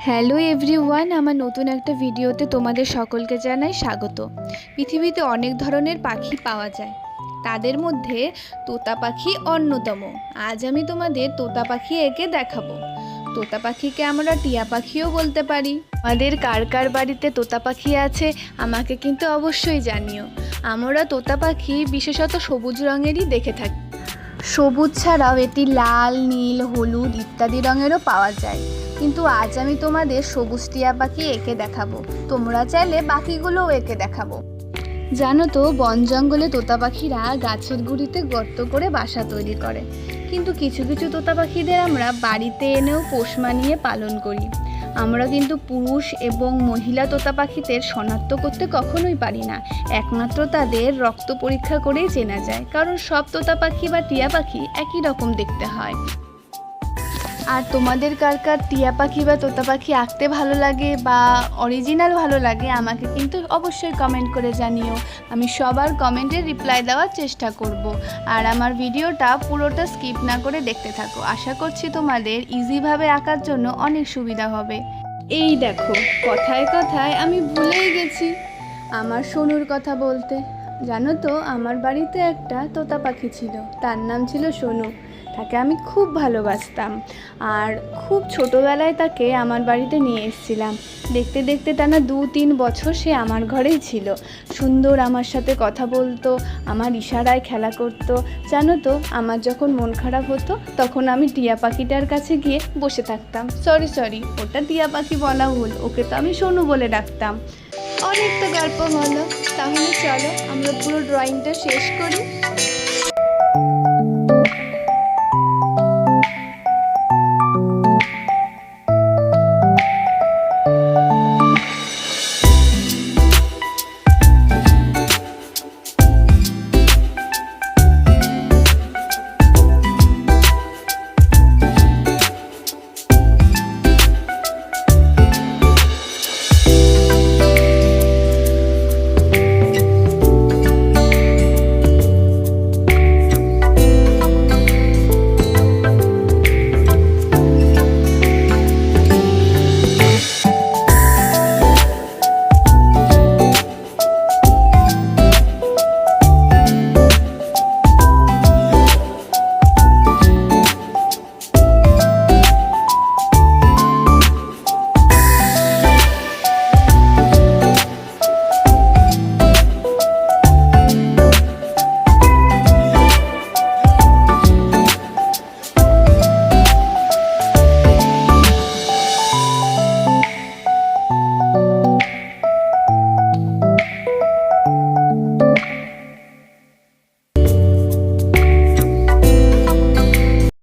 Hello everyone, আমার নতুন একটা ভিডিওতে তোমাদের সকলকে জানাই স্বাগত। পৃথিবীতে অনেক ধরনের পাখি পাওয়া যায়। তাদের মধ্যে তোতা পাখি অন্যতম। আজ আমি তোমাদের তোতা পাখি একে দেখাবো। তোতা পাখিকে আমরা টিয়া পাখিও বলতে পারি। আমাদের কার কার বাড়িতে তোতা পাখি আছে, আমাকে কিন্তু অবশ্যই জানিও। আমরা তোতা পাখি বিশেষত সবুজ রঙেরই দেখে থাকি। সবুজ ছাড়াও এটি লাল, নীল, হলুদ ইত্যাদি রঙেরও পাওয়া যায়। কিন্তু আজ আমি তোমাদের সবুজ টিয়া পাখি এঁকে দেখাবো। তোমরা চাইলে বাকিগুলোও এঁকে দেখাবো। জানো তো, বন জঙ্গলে তোতা পাখিরা গাছের গুঁড়িতে গর্ত করে বাসা তৈরি করে। কিন্তু কিছু কিছু তোতা পাখিদের আমরা বাড়িতে এনেও পোষ মানিয়ে পালন করি। আমরা কিন্তু পুরুষ এবং মহিলা তোতা পাখিদের শনাক্ত করতে কখনোই পারি না। একমাত্র তাদের রক্ত পরীক্ষা করেই চেনা যায়, কারণ সব তোতা পাখি বা টিয়া পাখি একই রকম দেখতে হয়। আর তোমাদের কার কার টিয়া পাখি বা তোতা পাখি আঁকতে ভালো লাগে বা অরিজিনাল ভালো লাগে, আমাকে কিন্তু অবশ্যই কমেন্ট করে জানিও। আমি সবার কমেন্টের রিপ্লাই দেওয়ার চেষ্টা করব। আর আমার ভিডিওটা পুরোটা স্কিপ না করে দেখতে থাকো। আশা করছি তোমাদের ইজিভাবে আঁকার জন্য অনেক সুবিধা হবে। এই দেখো কথায় কথায় আমি ভুলেই গেছি আমার সোনুর কথা বলতে। জানো তো, আমার বাড়িতে একটা তোতা পাখি ছিল। তার নাম ছিল সোনু। তাকে আমি খুব ভালোবাসতাম। আর খুব ছোটোবেলায় তাকে আমার বাড়িতে নিয়ে এসেছিলাম। দেখতে দেখতে টানা দু তিন বছর সে আমার ঘরেই ছিল। সুন্দর আমার সাথে কথা বলতো, আমার ইশারায় খেলা করতো। জানো তো, আমার যখন মন খারাপ হতো, তখন আমি টিয়া পাখিটার কাছে গিয়ে বসে থাকতাম। সরি সরি ওটা টিয়া পাখি বলা ভুল, ওকে তো আমি সোনু বলে ডাকতাম। অনেক তো গল্প হলো। তাহলে চলো আমরা পুরো ড্রয়িংটা শেষ করি।